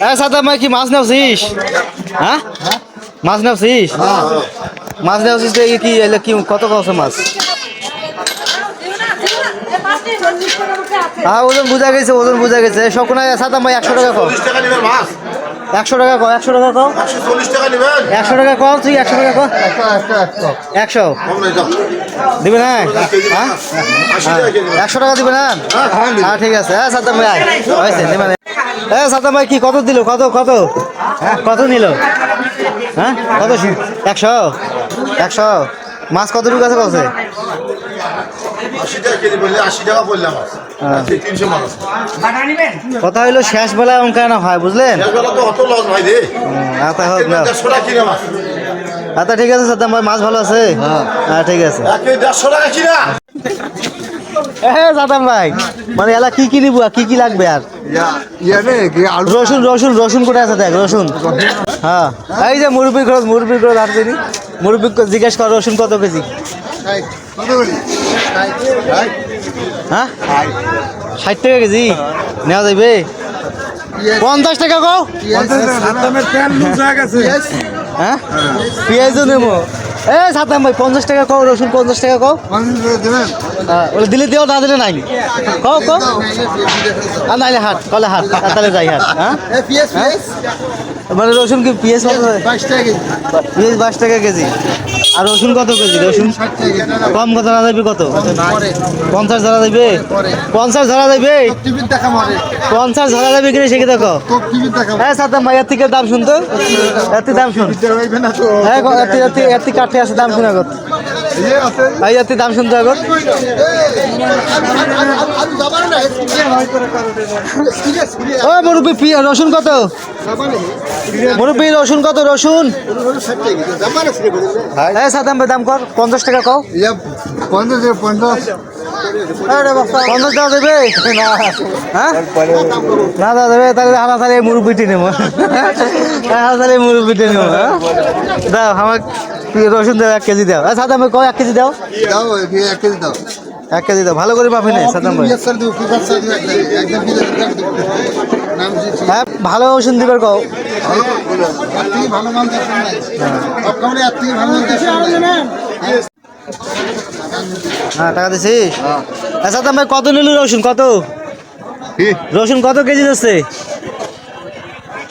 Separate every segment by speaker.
Speaker 1: এ সাদা ভাই কি মাছ নেওছিস হ্যাঁ মাছ নেওছিস মাছ নেওছিস তো কি এলে কি কত কত মাছ? হ্যাঁ ওজন বোঝা গেছে ওজন বোঝা গেছে। সকোনা সাদা ভাই একশো টাকা কম একশো টাকা কম একশো টাকা কম
Speaker 2: একশো টাকা নেবেন।
Speaker 1: একশো টাকা কম তুই একশো টাকা কম একশো দিবে না? হ্যাঁ?
Speaker 2: মাছ।
Speaker 1: একশো টাকা দিবে না? হ্যাঁ ঠিক আছে। হ্যাঁ সাদ্দাম ভাই। হয়েছে নেবেন হ্যাঁ সাদ্দাম ভাই কি কত দিল? কত কত? হ্যাঁ কত নিল? হ্যাঁ কত একশো? একশো? মাছ কতটুকু আছে হ্যাঁ।
Speaker 2: মাছ
Speaker 1: কথা হইল শেষ বেলায় অঙ্কা না হয় বুঝলেন?
Speaker 2: ভাই রে
Speaker 1: আচ্ছা আচ্ছা ঠিক আছে সাদ্দাম ভাই মাছ ভালো আছে? হ্যাঁ। ঠিক আছে। হ্যাঁ সাদ্দাম ভাই মানে এলা কি কি নিবো আর কি কি লাগবে আর? রসুন রসুন রসুন কোথায় আছে দেখ রসুন। হ্যাঁ এই যে মুরব্বীর খরচ মুরব্বীর খরচ হাত দিনি মুরব্বী জিজ্ঞেস কর রসুন কত কেজি? হ্যাঁ? ষাট। টাকা কেজি? নেওয়া যাবে পঞ্চাশ টাকা কও? হ্যাঁ? পেঁয়াজও নেব। এ সাতাম ভাই পঞ্চাশ টাকা কও রসুন পঞ্চাশ টাকা কও। হ্যাঁ ওটা দিলে দিও না দিলে নাই। কও কও। আর নাইলে হাট কলে হাট তাহলে যাই হাট হ্যাঁ? মানে রসুন কি পিএস পিএস বাইশ টাকা কেজি। আর রসুন কত কেজি? রসুন কম কত ধরা যাবে কত? পঞ্চাশ ধরা যাবে পঞ্চাশ ধরা যাবে পঞ্চাশ ধরা যাবে কিনা সেকে দেখো? হ্যাঁ সাতাম ভাই এর থেকে দাম শুনতো? এর দাম শুন। হ্যাঁ এর থেকে- কাঠে আছে দাম শুনে আগত। ভাই দাম শুনতে আগত। ও মুরব্বী রসুন কত? মুরব্বী, রসুন কত, রসুন? হ্যাঁ সাদাম দাম কর, পঞ্চাশ টাকা কও। পঞ্চাশ টাকা দেবে? হ্যাঁ? না দাদা দেবে, তাহলে হানা তাহলে মুরব্বিটি নেব। হানা তাহলে মুরব্বিটি নেব হ্যাঁ? দাও আমার রসুন দাও, এক কেজি দাও। সাদাম কও, এক কেজি দাও? এক কেজি দাও। ভালো করে পাবি না সাদাম ভাই। হ্যাঁ ভালো রসুন দিবার কও। হ্যাঁ। টাকা দিছিস? আচ্ছা তুমি কত নিল রসুন? কত? রসুন কত কেজি যাচ্ছে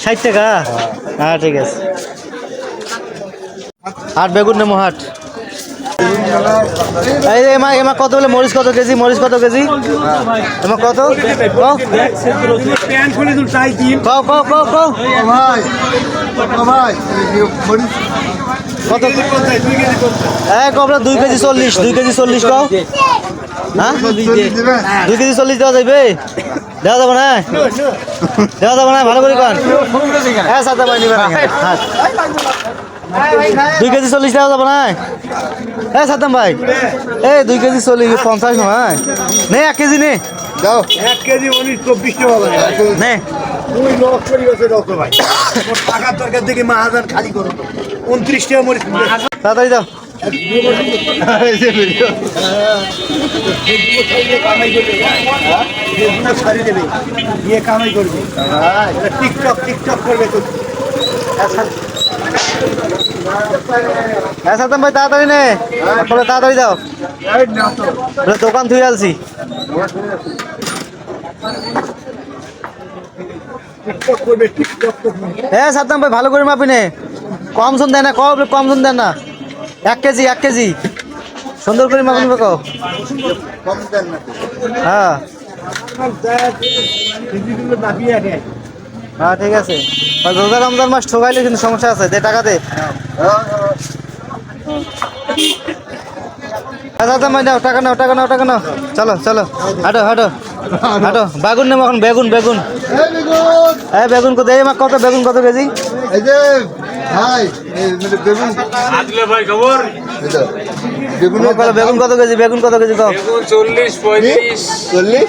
Speaker 1: ষাট টাকা? হ্যাঁ ঠিক আছে। হাট বেগুন নেমো হাট। এই যে, এমা এমা কত বলে মরিচ কত কেজি? মরিচ কত কেজি? এমা কত? কও। কও কও কও কও। কত? এক আপনার দুই কেজি চল্লিশ, দুই কেজি চল্লিশ কও। হ্যাঁ? দুই কেজি চল্লিশ দেওয়া যাবে দেওয়া যাবে না? দেওয়া যাবে না? ভালো করে কন। হ্যাঁ সাদা পাই নিবেন হ্যাঁ। দুই কেজি চল্লিশ দেওয়া যাবে না হ্যাঁ সাদ্দাম ভাই। এ দুই কেজি চল্লিশ পঞ্চাশ নয় নে এক কেজি নে।
Speaker 3: এক কেজি উনিশ চব্বিশ টাকা
Speaker 1: নে।
Speaker 3: তুই লস করি গেছে রক্ত ভাই। ওর টাকার দরকার দেখি মা হাজার খালি করো উনত্রিশ টাকা মরিস
Speaker 1: তাড়াতাড়ি দাও।
Speaker 3: কামাই করবে বেগুনা ছাড়ি দেবে। নিয়ে কামাই করবে। এটা টিকটক টিকটক করবে তো।
Speaker 1: হ্যাঁ সাদ্দাম ভাই, তাড়াতাড়ি নে। বলে তাড়াতাড়ি বলে দোকান থুই আলছি হ্যাঁ সাদ্দাম ভাই, ভালো করে মাপি নে। কম শুন দেয় না, কম কম শুন দেন না। এক কেজি এক কেজি। সুন্দর করে মাপি নেবে, কও। হ্যাঁ। হ্যাঁ ঠিক আছে। রোজা রমজান মাস ঠকাইলে কিন্তু সমস্যা আছে দে টাকা দে। আচ্ছা আচ্ছা নাও টাকা নাও টাকা নাও টাকা নাও। চলো চলো। হাঁটো হাঁটো। হাঁটো। বেগুন নেব এখন বেগুন বেগুন। হ্যাঁ বেগুন কত এই কত বেগুন কত কেজি?
Speaker 4: এই যে ভাই মানে বেগুন। বেগুন
Speaker 1: বলো বেগুন কত কেজি? বেগুন কত কেজি কও?
Speaker 5: চল্লিশ পঁয়ত্রিশ।
Speaker 4: চল্লিশ?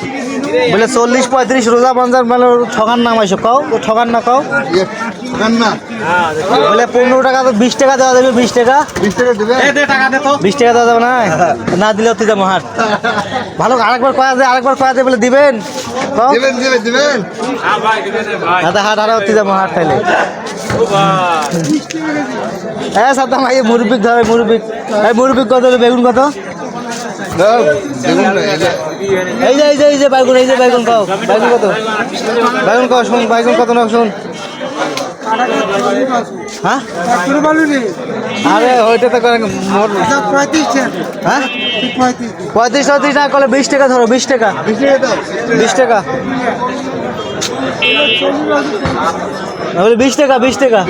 Speaker 1: বলে চল্লিশ পঁয়ত্রিশ রোজা পঞ্চাশ মানে ঠগান নাম আইসো কও? ও ঠগান না কও?
Speaker 2: ইয়ে, না।
Speaker 1: বলে পনেরো টাকা তো বিশ টাকা দেওয়া যাবে বিশ টাকা।
Speaker 2: বিশ টাকা দেবেন
Speaker 1: বিশ টাকা দেওয়া যাবে না? না দিলে অতি যাব হাট। ভালো আরেকবার কয়া যায় আরেকবার কয়া যায় বলে দিবেন।
Speaker 2: দেবেন দেবেন দেবেন।
Speaker 1: দাদা হাট আরে অতি যাব হাট খাইলে হ্যাঁ সাদ্দাম ভাই মুরব্বি ধরে মুরব্বি এই মুরব্বি কত বেগুন কত?
Speaker 2: না, এই যে,
Speaker 1: এই যে এই যে বাইগুন এই যে বাইগুন কও। বাইগুন কত? বাইগুন কও শুন বাইগুন কত না শুন। হ্যাঁ? আরে ওইটা তো করে মোট হ্যাঁ? পঁয়ত্রিশ পঁয়ত্রিশ টাকা করলে বিশ টাকা ধরো বিশ টাকা।
Speaker 2: বিশ টাকা।
Speaker 1: বলে বিশ টাকা বিশ টাকা।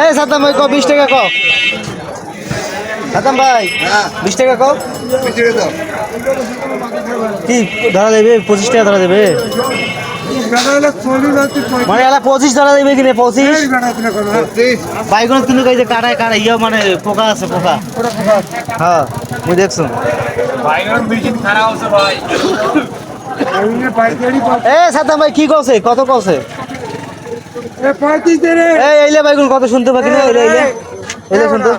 Speaker 1: এই সাতাম ভাই ক বিশ টাকা ক? সাতাম ভাই
Speaker 2: হ্যাঁ।
Speaker 1: বিশ টাকা ক? কি ধরা দেবে? পঁচিশ টাকা ধরা দেবে? মানে এলা পঁচিশ ধরা দেবে কিনে পঁচিশ?
Speaker 2: পঁচিশ।
Speaker 1: বাইগুন কই কাটায় কাটায় ইয়ে মানে পোকা আছে পোকা। হ্যাঁ মুই দেখছ। এ সাতাম ভাই কি কছে কত কছে এইলে কত শুনতে পাকি না? এইলে এইলে এইলে শুনতো।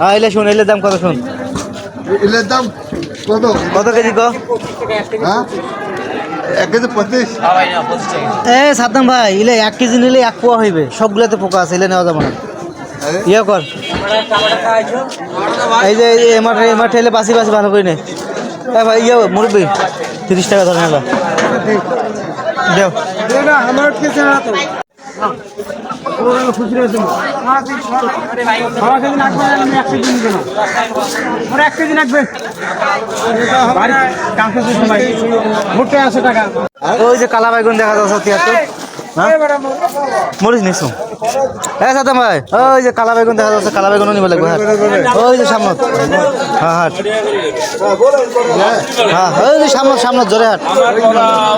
Speaker 1: হ্যাঁ এইলে শুন এইলে দাম কত শুন?
Speaker 2: এলের দাম কত?
Speaker 1: কত কেজি ক?
Speaker 2: হ্যাঁ? এক কেজি পঁচিশ।
Speaker 1: এ সাদ্দাম ভাই ইলে এক কেজি নিলে এক পোয়া হইবে। সবগুলাতে পোকা আছে ইলে নেওয়া যাবে না। ইয়ে কর। এই যে এই যে এমার এমার ঠেলে বাসি বাসি ভালো করে নে। এ ভাই ইয়ে মুরব্বি তিরিশ টাকা ধরে নিল। দেও। ওই যে কালা বাইগুন দেখা যাচ্ছে তিয়াত্তর। হ্যাঁ? মরিস নিছু? হ্যাঁ সাদাম ভাই ওই যে কালা বেগুন দেখা যাচ্ছে কালা বেগুনও নিব লাগবে হ্যাঁ। ওই যে সামনে হ্যাঁ হাট হ্যাঁ ওই যে সামনে সামনে জোরে হাট।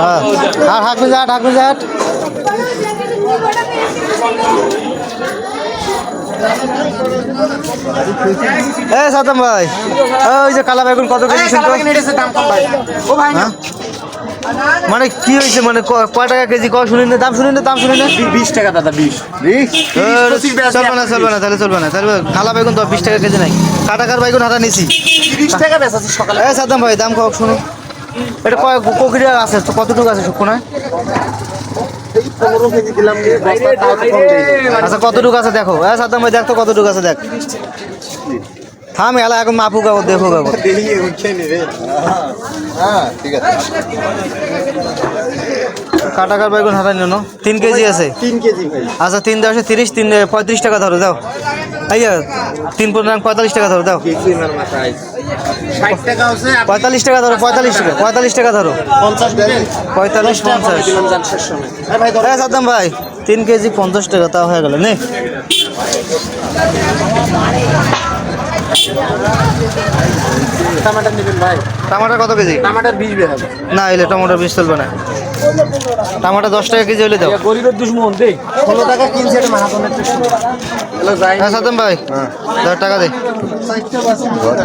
Speaker 1: হ্যাঁ। হাট মিজা হাট মিজা হাট। এ সাদাম ভাই ওই যে কালা বেগুন কত কেজি শুনতো হ্যাঁ? মানে কি হয়েছে? মানে কয় টাকা কেজি? কয় শুনি না দাম শুনি না দাম শুনি না।
Speaker 3: বিশ টাকা দাদা বিশ।
Speaker 1: চলবে না চলবে না তাহলে চলবে না। তাহলে কালা বেগুন তো বিশ টাকা কেজি নাই। কাটাকার বেগুন হাতা নিছি।
Speaker 3: তিরিশ টাকা বেচাচ্ছি সকালে।
Speaker 1: এ সাদ্দাম ভাই দাম খাও শুনো এটা কয় কোকিরা আছে? তো কতটুকু আছে শুকনো
Speaker 3: পনেরো কেজি দিলাম বস্তা তাও তো কম দেয়নি।
Speaker 1: আচ্ছা কতটুকু আছে দেখো? হ্যাঁ সাদ্দাম ভাই দেখ তো কতটুকু আছে দেখ। থাম এলা এখন মাপু গাবো দেখো গাবো কাটাকার বেগুন হাতা নিও না? তিন কেজি আছে।
Speaker 3: তিন কেজি ভাই।
Speaker 1: আচ্ছা তিন দশে তিরিশ তিন পঁয়ত্রিশ টাকা ধরো দাও। এই যে, তিন পনেরো পঁয়তাল্লিশ টাকা ধরো দাও। পঁয়তাল্লিশ টাকা ধরো পঁয়তাল্লিশ টাকা পঁয়তাল্লিশ টাকা ধরো।
Speaker 3: পঞ্চাশ
Speaker 1: পঁয়তাল্লিশ পঞ্চাশ সাদ্দাম ভাই তিন কেজি পঞ্চাশ টাকা তাও হয়ে গেল নে।
Speaker 3: টমাটার নেবেন ভাই।
Speaker 1: টমাটার কত কেজি?
Speaker 3: টমাটার বিশ বেহাবে
Speaker 1: না এলে টমেটো বিশ চলবে না। টমাটো দশ টাকা কেজি হলে দাও।
Speaker 3: গরিবের দুশ্মন দে ষোলো টাকা কিনছে এটা যাই।
Speaker 1: হ্যাঁ সাদ্দাম ভাই। ধর টাকা দে।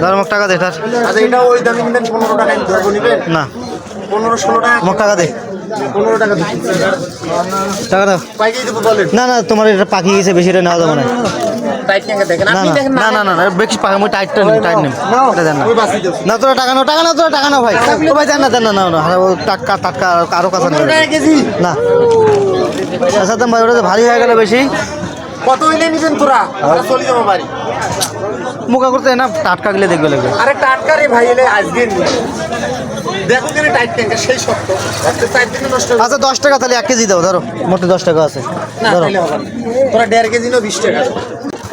Speaker 1: ধর মোক টাকা দে ধর।
Speaker 3: আচ্ছা এটা ওই দামে কিনবেন পনেরো টাকা ধরবো নিবেন?
Speaker 1: না।
Speaker 3: পনেরো ষোলো টাকা
Speaker 1: মোক টাকা দে।
Speaker 3: পনেরো টাকা
Speaker 1: টাকা দাও।
Speaker 3: পাইকারি দেবো বলেন।
Speaker 1: না না তোমার এটা পাখি গেছে বেশি এটা নেওয়া যাবে না।
Speaker 3: টাইট ট্যাঙ্কে দেখেন।
Speaker 1: না
Speaker 3: আপনি
Speaker 1: না
Speaker 3: দেখেন
Speaker 1: না না না না বেশি টাইট নিম এটা দেন না।
Speaker 3: ওই বাসি দেবো
Speaker 1: না তোরা টাকা নাও টাকা নাও তোরা টাকা নাও ভাই। ও ভাই দেন না দেন না না না টাটকা টাটকা
Speaker 3: আরও
Speaker 1: না। ভাই ওটা ভারী হয়ে গেল বেশি।
Speaker 3: কত হইলে নিবেন তোরা? চলে যাব বাড়ি।
Speaker 1: মুখা করতে না টাটকা গেলে দেখবে লাগবে।
Speaker 3: আরে টাটকা রে ভাই এলে আজকে দেখো কেন টাইট ট্যাঙ্কে সেই শক্ত। আজকে চার দিনে নষ্ট হবে।
Speaker 1: আচ্ছা দশ টাকা তাহলে এক কেজি দাও ধরো। মোটে দশ টাকা আছে। ধরো।
Speaker 3: না। তোরা দেড় কেজি নাও বিশ টাকা।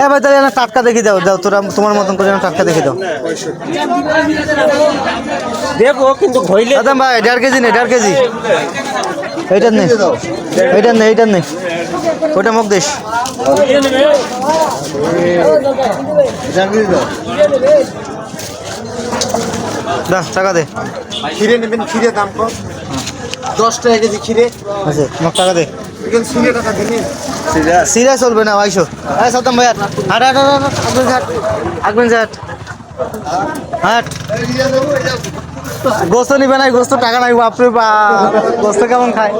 Speaker 1: এ ভাই তাহলে না টাটকা দেখি দাও দাও তোরা তোমার মতন করে না টাটকা দেখি দাও।
Speaker 3: দেবো কিন্তু
Speaker 1: দাদা ভাই দেড় কেজি নেই দেড় কেজি। এইটার নেই এইটার নেই এইটার নেই ওইটা মুখ দিস।
Speaker 2: দাও
Speaker 1: দা টাকা দে।
Speaker 3: খিরে নেবেন খিরে দাম কম। দশ টাকা কেজি খিরে।
Speaker 1: আছে মুখ টাকা দে।
Speaker 3: টাকা দিনে।
Speaker 1: সিরিয়াস? চলবে না ভাইশো হ্যাঁ সাতাম ভাই হাট। হাট হাট আগবেন হাট আগবেন হাট হাট। গোস্ত নিবে নাই গোস্ত টাকা নাই বাপরে বা গোস্ত কেমন খায়?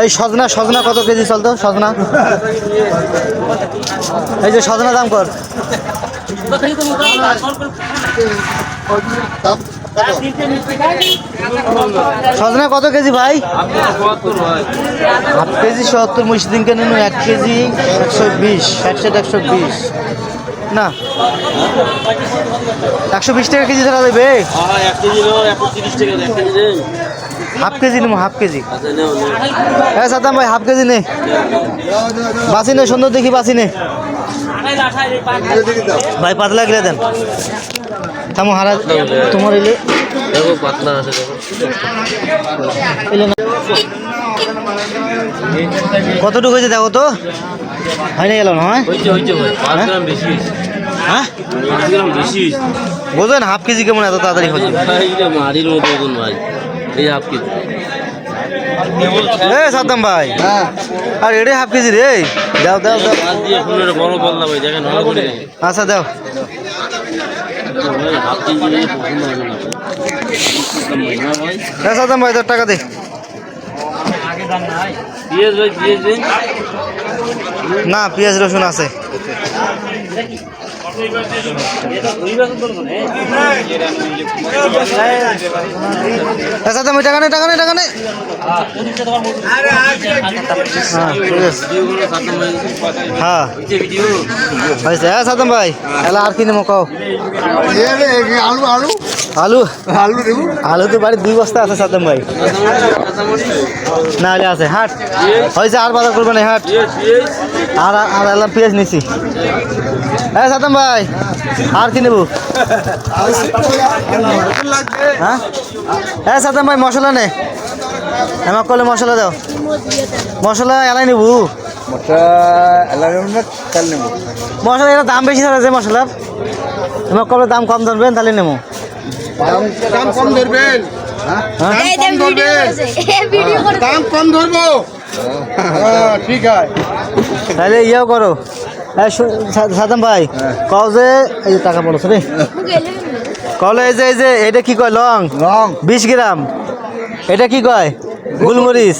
Speaker 1: এই সজনা সজনা কত কেজি চলতো? সজনা? এই যে সজনা দাম কর। সজনা কত কেজি ভাই? হাফ কেজি সত্তর মুসলিম কেন এক কেজি একশো বিশ একশো একশো বিশ। না, একশো বিশ টাকা কেজি ধরা দেবে? হাফ কেজি নেব হাফ কেজি। হ্যাঁ সাতাম ভাই, হাফ কেজি নে। বাসি নে, সুন্দর দেখি বাসি নে। ভাই পাতলা গিলে দেন। থামো হারা তোমার এলে
Speaker 5: দেখো পাতলা আছে দেখো।
Speaker 1: এলে না। কতটুকু হয়েছে দেখো তো? হয়নি গেল না হয়?
Speaker 5: হইছে হইছে ভাই পাঁচ গ্রাম বেশি হইছে
Speaker 1: হ্যাঁ? বোঝেন হাফ কেজি কেমন এত তাড়াতাড়ি হচ্ছে?
Speaker 5: ভাই মারির মতো ভাই এই হাফ কেজি।
Speaker 1: এ সাদ্দাম ভাই। আর এটাই হাফ কেজি রে। দাও দাও দাও।
Speaker 5: মাছ দিয়ে ফুলের বড় পাল্লা ভাই দেখেন ভালো করে। দেখেন।
Speaker 1: আচ্ছা দাও। এ সাদ্দাম ভাই তোর টাকা দে।
Speaker 5: পিঁয়াজ ভাই পিঁয়াজ
Speaker 1: না পেঁয়াজ রসুন আছে। সাদ্দাম ভাই টাকা নে টাকা নে টাকা নে হ্যাঁ।
Speaker 5: ভাই
Speaker 1: হ্যাঁ হয়েছে হ্যাঁ সাদ্দাম ভাই। এলা আর কি নেব কও?
Speaker 3: আলু আলু।
Speaker 1: আলু?
Speaker 3: আলু দেবো
Speaker 1: আলু তো বাড়ির দুই বস্তা আছে সাদ্দাম ভাই। না হলে আছে হাট। হয়েছে আর বাজার করবে না হাট। আর আর এলাম পেঁয়াজ নিছি। হ্যাঁ সাদ্দাম ভাই আর কি নেব? হ্যাঁ? হ্যাঁ সাদ্দাম ভাই মশলা নে। আমাকে কলে মশলা দাও। মশলা এলাই নেব। মশলা এটা দাম বেশি ধরে যে মশলার আমাকে করলে দাম কম ধরবেন তাহলে নেব।
Speaker 3: দাম কম ধরবেন।
Speaker 1: হ্যাঁ?
Speaker 6: এই যে ভিডিও করেছে এই ভিডিও করেছে
Speaker 3: দাম কম ধরবো। হ্যাঁ, ঠিক আছে।
Speaker 1: তাহলে ইয়েও করো। এই শু- সা- সাদ্দাম ভাই কও যে এই যে টাকা পড়েছে রে। কলে এই যে এই যে এটা কি কয় লং?
Speaker 3: রং
Speaker 1: বিশ গ্রাম। এটা কি কয়? গুলমরিচ।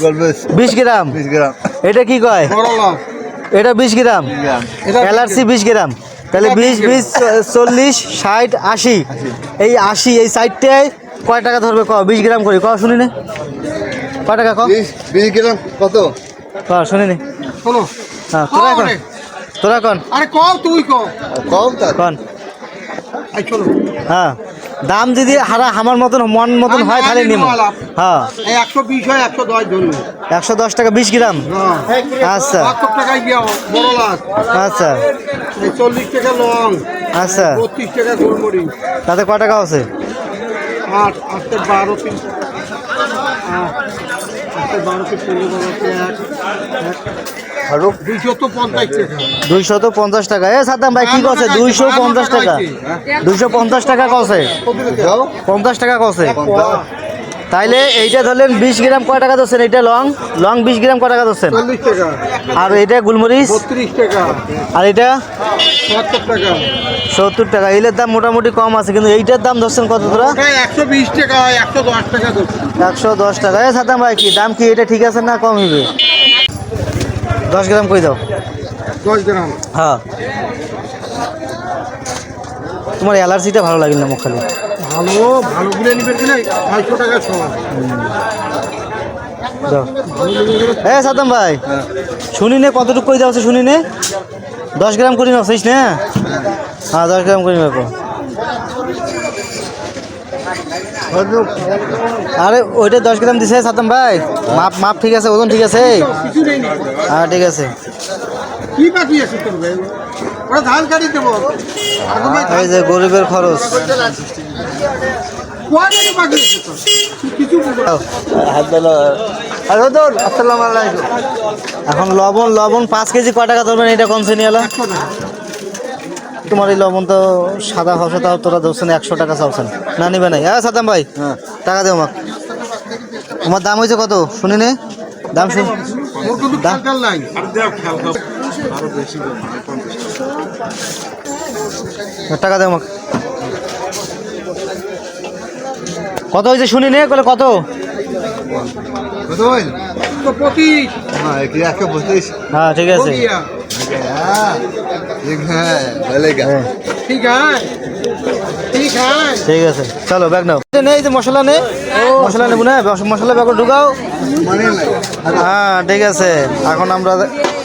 Speaker 1: বিশ গ্রাম।
Speaker 3: বিশ গ্রাম।
Speaker 1: এটা কি কয়?
Speaker 3: বড় লং।
Speaker 1: এটা বিশ গ্রাম।
Speaker 3: এটা
Speaker 1: এলআরসি বিশ গ্রাম। তাহলে বিশ
Speaker 3: 20
Speaker 1: বিশ চল্লিশ ষাট আশি। এই আশি এই সাইডটায় কয় টাকা ধরবে ক বিশ গ্রাম করে। ক শুনি নে কয় টাকা ক
Speaker 3: বিশ বিশ গ্রাম কত?
Speaker 1: ক শুনি। নে হ্যাঁ তোরা কন। তোরা কন।
Speaker 3: আরে কম তুই কম কম তা
Speaker 1: কন হ্যাঁ। দাম যদি হারা আমার মতন মন মতন হয় তাহলে নিব হ্যাঁ।
Speaker 3: একশো বিশ হয় একশো দশ ধরুন
Speaker 1: একশো দশ টাকা বিশ গ্রাম? আচ্ছা।
Speaker 3: বড় লাখ
Speaker 1: আচ্ছা।
Speaker 3: চল্লিশ টাকা লং।
Speaker 1: আচ্ছা।
Speaker 3: বত্রিশ টাকা গোলমরিচ।
Speaker 1: তাতে ক টাকা আছে?
Speaker 3: আট আটটা বারো তিন। আট, আটটা বারো পনেরো এক।
Speaker 1: আরও
Speaker 3: দুইশো তো পঞ্চাশ টাকা।
Speaker 1: এ সাদ্দাম ভাই কি কছে দুইশো পঞ্চাশ টাকা। দুইশো পঞ্চাশ টাকা কছে পঞ্চাশ টাকা কছে তাইলে এইটা ধরলেন বিশ গ্রাম কয় টাকা ধরছেন এইটা লং? লং বিশ গ্রাম কয় টাকা ধরছেন? আর এটা গুলমরিচ? আর এটা
Speaker 3: সত্তর টাকা।
Speaker 1: সত্তর দাম মোটামুটি কম আছে কিন্তু এইটার দাম ধরছেন কত তোরা?
Speaker 3: একশো বিশ টাকা একশো দশ টাকা
Speaker 1: একশো দশ টাকা। এ সাদ্দাম ভাই কি দাম কি এটা ঠিক আছে না কম হবে দশ গ্রাম কই দাও?
Speaker 3: দশ গ্রাম।
Speaker 1: হ্যাঁ। তোমার অ্যালার্জিটা ভালো লাগিল না মুখ খালি?
Speaker 3: ভালো ভালো গুলো নিবেন কি নাই? ছয়শো টাকা ছ।
Speaker 1: দাও এ সাদ্দাম ভাই শুনি নে কতটুকু কই যাচ্ছে শুনি নে দশ গ্রাম করে নাও না? হ্যাঁ দশ গ্রাম করে নেব আরে ওইটা দশ গ্রাম দিছে সাদ্দাম ভাই। মাপ মাপ ঠিক আছে ওজন ঠিক আছে। হ্যাঁ ঠিক আছে।
Speaker 3: কি বাকি আছে তোর ভাই? ওরা ধান কাটি দেবো।
Speaker 1: এই যে গরিবের খরচ। এখন লবণ লবণ পাঁচ কেজি কয় টাকা ধরবেন? এটা কমছে নিয়ে তোমার এই লবণ তো সাদা হসে তাও তোরা ধরছেন একশো টাকা চাওছেন না নিবে নাই। হ্যাঁ সাদাম ভাই টাকা দেও আমাকে। তোমার দাম হয়েছে কত? শুনি নে। দাম শুন। টাকা দে আমাকে। কত হয়েছে শুনি নে বলে কত?
Speaker 2: কত হ্যাঁ
Speaker 1: হ্যাঁ ঠিক আছে।
Speaker 2: ঠিক
Speaker 4: আছে ঠিক আছে
Speaker 1: ঠিক আছে চলো ব্যাগ নাও নেই যে মশলা নে মশলা নেব না মশলা ব্যাগ ঢুকাও।
Speaker 2: মানে
Speaker 1: হ্যাঁ ঠিক আছে। এখন আমরা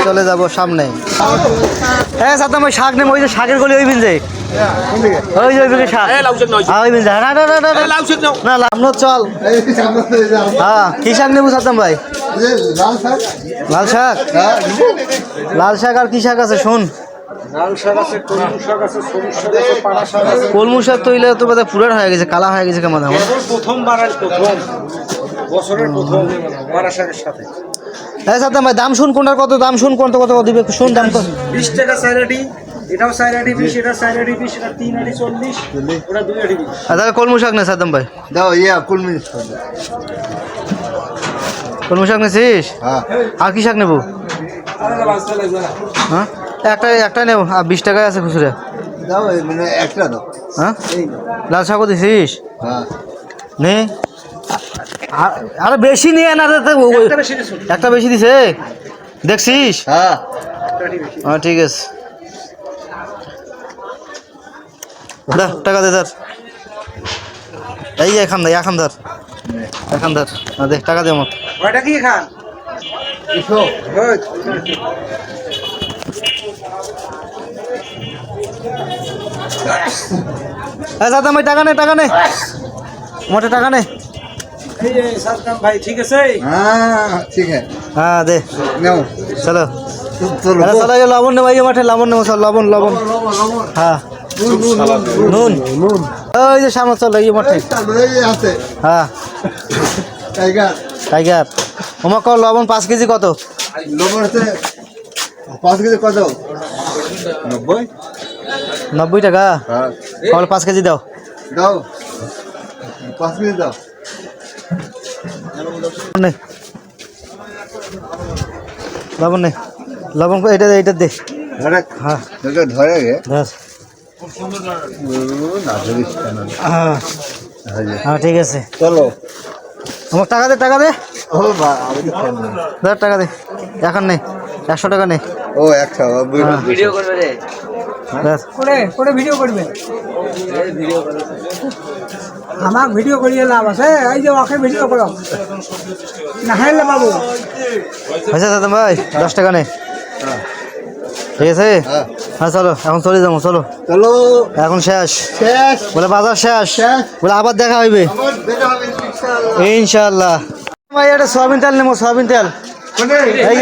Speaker 1: চলে যাব সামনে। হ্যাঁ সাতাম আমি শাক নেব ওই যে শাকের গলি ওই বিল যে। ওই যে ওই বিনে শাক ওই বিন যা। না না না না না। না লামনো চল। হ্যাঁ কি শাক নেব সাতাম ভাই?
Speaker 2: এই লাল শাক?
Speaker 1: লাল শাক লাল শাক আর কি শাক আছে শুন। কলমু শাক তো ইলে তো বোধ পুরার হয়ে গেছে কালা হয়ে গেছে কেমন
Speaker 3: প্রথমবার প্রথম বছরের প্রথম মারাসারের সাথে।
Speaker 1: হ্যাঁ সাতাম ভাই দাম শুন কোনটার কত দাম শুন কোনটা কত দিবে শুন দাম কত
Speaker 3: বিশ টাকা এটাও চার আটি বিশ এটা চার আটি বিশ এটা তিন আটি চল্লিশ ওটা দুই আটি বিশ।
Speaker 1: আর তাহলে কলমু শাক না সাতাম ভাই?
Speaker 2: দাও ইয়া কুলমি
Speaker 1: কলমু শাক নিছিস?
Speaker 2: হ্যাঁ।
Speaker 1: আর কি শাক নেব? হ্যাঁ? একটা একটা নেব। আর বিশ টাকায় আছে খুচরা।
Speaker 2: দাও মানে একটা দাও।
Speaker 1: হ্যাঁ? লাল শাকও দিছিস?
Speaker 2: হ্যাঁ।
Speaker 1: নে। আর- আরে বেশি নিয়ে না একটা বেশি দিছে। দেখছিস?
Speaker 2: হ্যাঁ।
Speaker 1: হ্যাঁ ঠিক আছে। দা টাকা দে ধর এই যে এখান দে এখান ধর এখান ধর দে টাকা দে
Speaker 3: কি খান
Speaker 1: হ্যাঁ দাদা ভাই টাকা নে টাকা নে? মোটে টাকা নে?
Speaker 3: ভাই ঠিক আছে?
Speaker 2: হ্যাঁ ঠিক আছে।
Speaker 1: হ্যাঁ দে।
Speaker 2: নাও।
Speaker 1: চলো।
Speaker 2: চলো
Speaker 1: আরে চলো এই লবণ নে ভাই মাঠে লবণ নেব লবণ লবণ হ্যাঁ। নুন
Speaker 2: নুন
Speaker 1: ওই যে সামনে চলো এই মাঠে হ্যাঁ।
Speaker 2: টাইগার।
Speaker 1: টাইগার। তোমার কর লবণ পাঁচ কেজি কত?
Speaker 2: লবণ আছে পাঁচ কেজি কত? নব্বই।
Speaker 1: নব্বই টাকা?
Speaker 2: হ্যাঁ।
Speaker 1: কল পাঁচ কেজি দাও।
Speaker 2: দাও। পাঁচ কেজি দাও।
Speaker 1: নে। লবণ নে। লবণ এটা দে এটা দে। হ্যাঁ।
Speaker 2: এটা ধরে গে।
Speaker 1: হ্যাঁ
Speaker 2: হ্যাঁ
Speaker 1: হ্যাঁ ঠিক আছে।
Speaker 2: চলো।
Speaker 1: আমার টাকা দে টাকা দে।
Speaker 2: ও না।
Speaker 1: টাকা দে। এখন নে একশো টাকা নে।
Speaker 2: ও একশো
Speaker 1: ভিডিও ধর
Speaker 4: করে করে ভিডিও করবে। আমাক ভিডিও করিয়ে লাভ আছে। এই যে ওকে ভিডিও করো। না হাইলে বাবু
Speaker 1: আচ্ছা দাদা ভাই? দশ টাকা নে। ঠিক আছে?
Speaker 2: হ্যাঁ।
Speaker 1: হ্যাঁ চলো এখন চলে যাব চলো।
Speaker 2: চলো।
Speaker 1: এখন শেষ।
Speaker 2: শেষ।
Speaker 1: বলে বাজার শেষ। বলে আবার দেখা হইবে। ইনশাল্লাহ ভাই এটা সয়াবিন তেল নেব সয়াবিন তেল। এই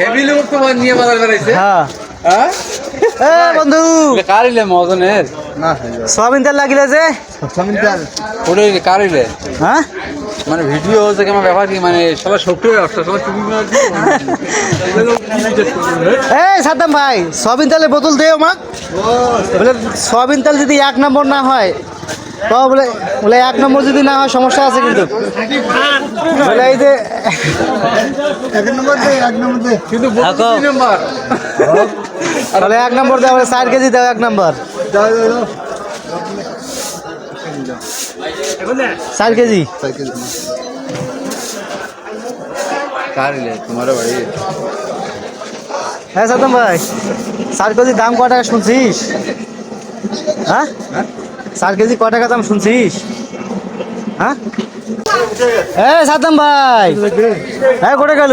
Speaker 5: হেভি লোক তো নিয়ে বাজার বেড়াইছে।
Speaker 1: হ্যাঁ।
Speaker 5: হ্যাঁ?
Speaker 1: এ বন্ধু।
Speaker 5: কারিলে মজনের
Speaker 2: না
Speaker 1: সয়াবিন তেল লাগিলে যে।
Speaker 2: সমিতাল
Speaker 5: ওরে কারিলে।
Speaker 1: হ্যাঁ?
Speaker 5: মানে ভিডিও হচ্ছে কেমন ব্যাপার কি মানে সবার সক্রিয় চুপি
Speaker 1: এই সাদ্দাম ভাই সয়াবিন তেলের বোতল দে আমাক। বলে সয়াবিন তেল যদি এক নম্বর না হয় তো বলে বলে এক নম্বর যদি না হয় সমস্যা আছে কিন্তু। বলে এই যে
Speaker 2: এক নম্বর দে এক নম্বর দে।
Speaker 5: কিন্তু
Speaker 1: বলে এক নম্বর বলে চার কেজি দাও, এক নম্বর।
Speaker 2: দাও দাও দাও
Speaker 1: কেজি। হ্যাঁ সাদ্দাম ভাই, চার কেজি দাম ক টাকা শুনছিস? হ্যাঁ? চার কেজি ক টাকা দাম শুনছিস? হ্যাঁ? এ, সাদ্দাম ভাই হ্যাঁ কোটে গেল?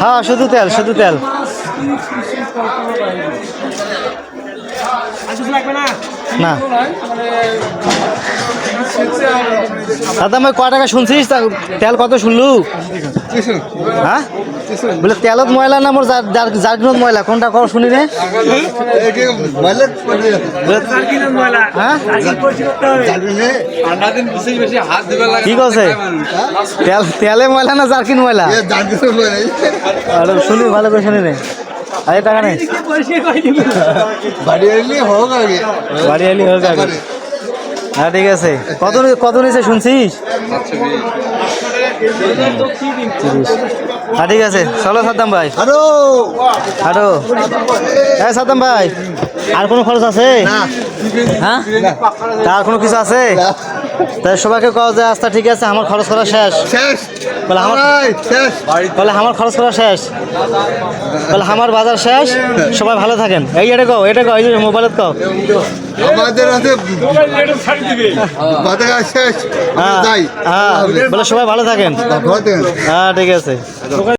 Speaker 1: হ্যাঁ শুধু তেল শুধু তেল।
Speaker 4: না।
Speaker 1: দাদা আমি ক টাকা শুনছিস? তেল কত শুনলু? হ্যাঁ? বলে তেলত ময়লা না মোর জার্কিনত ময়লা? কোনটা কর শুনি রে হ্যাঁ? কি করছে তেল তেলে ময়লা না জার্কিন ময়লা? আরে শুনি ভালো করে শুনি রে আরে টাকা নেই।
Speaker 2: বাড়ি এলি হোক আগে।
Speaker 1: বাড়ি এলি হোক আগে। হ্যাঁ ঠিক আছে। কত কত নিচে শুনছিস? তিরিশ। হ্যাঁ ঠিক আছে। চলো সাদ্দাম ভাই।
Speaker 2: আরও
Speaker 1: হাটো হ্যাঁ সাদ্দাম ভাই আর কোনো খরচ আছে? হ্যাঁ? আর কোনো কিছু আছে? তাই সবাইকে কও যে আচ্ছা ঠিক আছে আমার খরচ করা শেষ।
Speaker 2: শেষ।
Speaker 1: বলে আমার
Speaker 2: শেষ।
Speaker 1: বলে আমার খরচ করা শেষ। বলে আমার বাজার শেষ। সবাই ভালো থাকেন। এই এটা কও এটা কও এই যে মোবাইলত কও।
Speaker 2: আমাদের আছে বাজার শেষ।
Speaker 1: হ্যাঁ হ্যাঁ বলে সবাই ভালো থাকেন। হ্যাঁ ঠিক আছে।